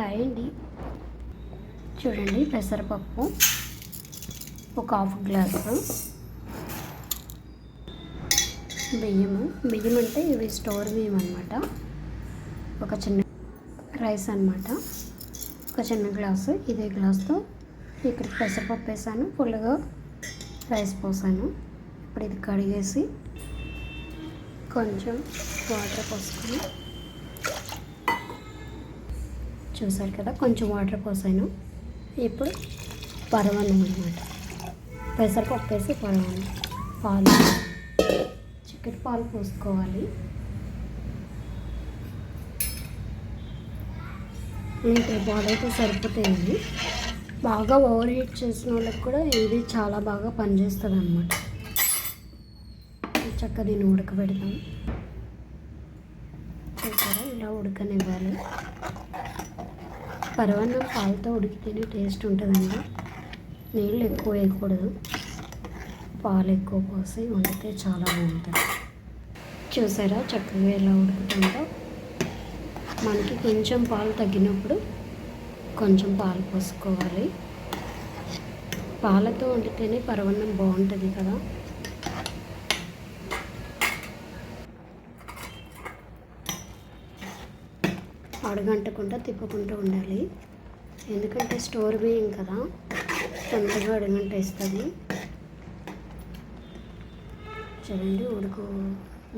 Hi అండి చూడండి పెసరపప్పు ఒక హాఫ్ గ్లాసు. బియ్యము బియ్యం అంటే ఇవి స్టోర్ బియ్యం అనమాట ఒక చిన్న రైస్ అనమాట ఒక చిన్న గ్లాసు ఇదే గ్లాస్తో ఇక్కడ పెసరపప్పు వేసాను ఫుల్గా రైస్ పోసాను. ఇప్పుడు ఇది కడిగేసి కొంచెం వాటర్ పోసుకొని చూసారు కదా కొంచెం వాటర్ పోసాను. ఇప్పుడు పరవన్నం అనమాట పెసరపప్పు వేసి పరవన్నం పాలు. చికెన్ పాలు పోసుకోవాలి. ఇంకా పాలు అయితే సరిపోతాయండి. బాగా ఓవర్ హీట్ చేసిన వాళ్ళకి కూడా ఇది చాలా బాగా పనిచేస్తుంది అనమాట చక్కగా దీన్ని ఉడకబెడతాం. చూసారా? ఇలా ఉడకనివ్వాలి. పరవన్నం పాలతో ఉడికితేనే టేస్ట్ ఉంటుందండి. నీళ్ళు ఎక్కువ వేయకూడదు. పాలు ఎక్కువ పోసి వండితే చాలా బాగుంటుంది. చూసారా చక్కగా ఎలా ఉడుకుతుందో? మనకి కొంచెం పాలు తగ్గినప్పుడు కొంచెం పాలు పోసుకోవాలి. పాలతో వండితేనే పరవన్నం బాగుంటుంది కదా. అడగంటకుండా తిప్పుకుంటూ ఉండాలి. ఎందుకంటే స్టోర్ బియ్యం కదా తొందరగా అడగంట వేస్తుంది. చూడండి ఉడుకు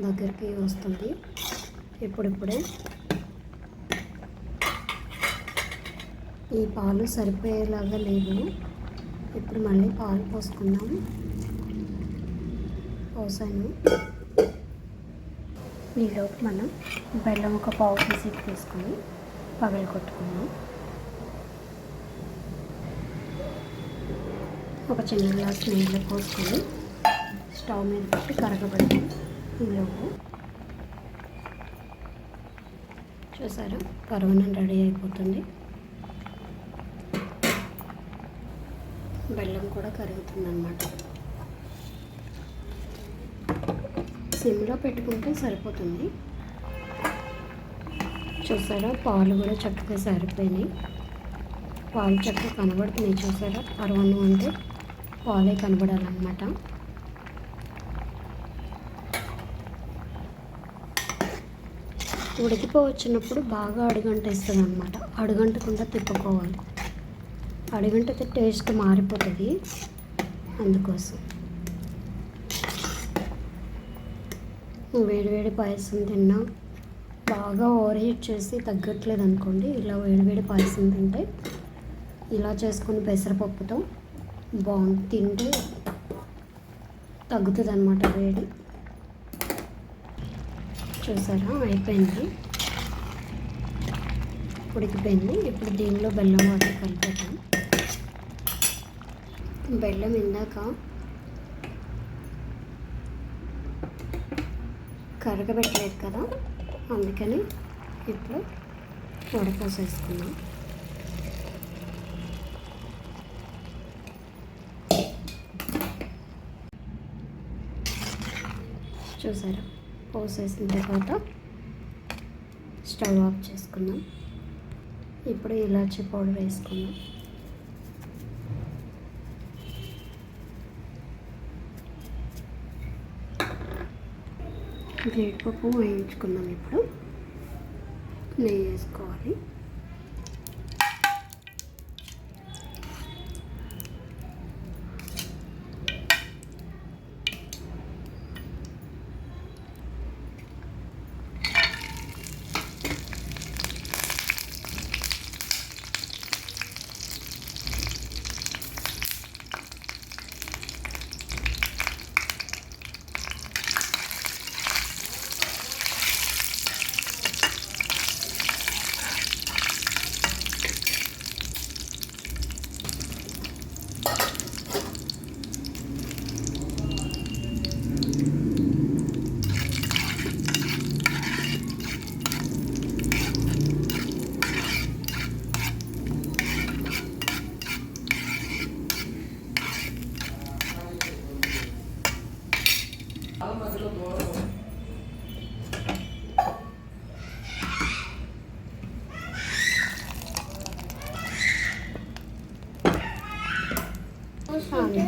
దగ్గరికి వస్తుంది. ఇప్పుడిప్పుడే ఈ పాలు సరిపోయేలాగా లేవు ఇప్పుడు మళ్ళీ పాలు పోసుకుందాం. పోసాను. ఈలోపు మనం బెల్లం ఒక పావు కేజీ తీసుకొని పగలు కొట్టుకున్నాం ఒక చిన్న గ్లాస్ నీళ్ళు పోసుకొని స్టవ్ మీద పెట్టి కరగబెట్టి ఈలోపు చూసారా? పరవనం రెడీ అయిపోతుంది. బెల్లం కూడా కరుగుతుంది సిమ్లో పెట్టుకుంటే సరిపోతుంది. చూసారా? పాలు కూడా చక్కగా సరిపోయినాయి. పాలు చక్కగా కనబడుతున్నాయి చూసారా? పరవన్నం అంటే పాలే కనబడాలన్నమాట. ఉడికిపోవచ్చినప్పుడు బాగా అడుగంట ఇస్తుంది అనమాట అడుగంటకుండా తిప్పుకోవాలి. అడుగంటతే టేస్ట్ మారిపోతుంది. అందుకోసం. వేడివేడి పాయసం తిన్నా. బాగా ఓవర్ హీట్ చేసి తగ్గట్లేదు అనుకోండి ఇలా వేడివేడి పాయసం తింటే ఇలా చేసుకుని పెసరపప్పుతో బాగుంది తింటే తగ్గుతుంది అనమాట వేడి. చూసారా? అయిపోయింది. ఉడికిపోయింది. ఇప్పుడు దీనిలో బెల్లం వాటర్ కలిపేద్దాం. బెల్లం ఇందాక కరగబెట్టలేదు కదా అందుకని ఇప్పుడు వడపోసేసుకున్నాం చూసారా? పోసేసిన తర్వాత స్టవ్ ఆఫ్ చేసుకున్నాం ఇప్పుడు ఇలాచి పౌడర్ వేసుకున్నాం జీడిపప్పు వేయించుకుందాం ఇప్పుడు. నెయ్యి వేసుకోవాలి. Tommy.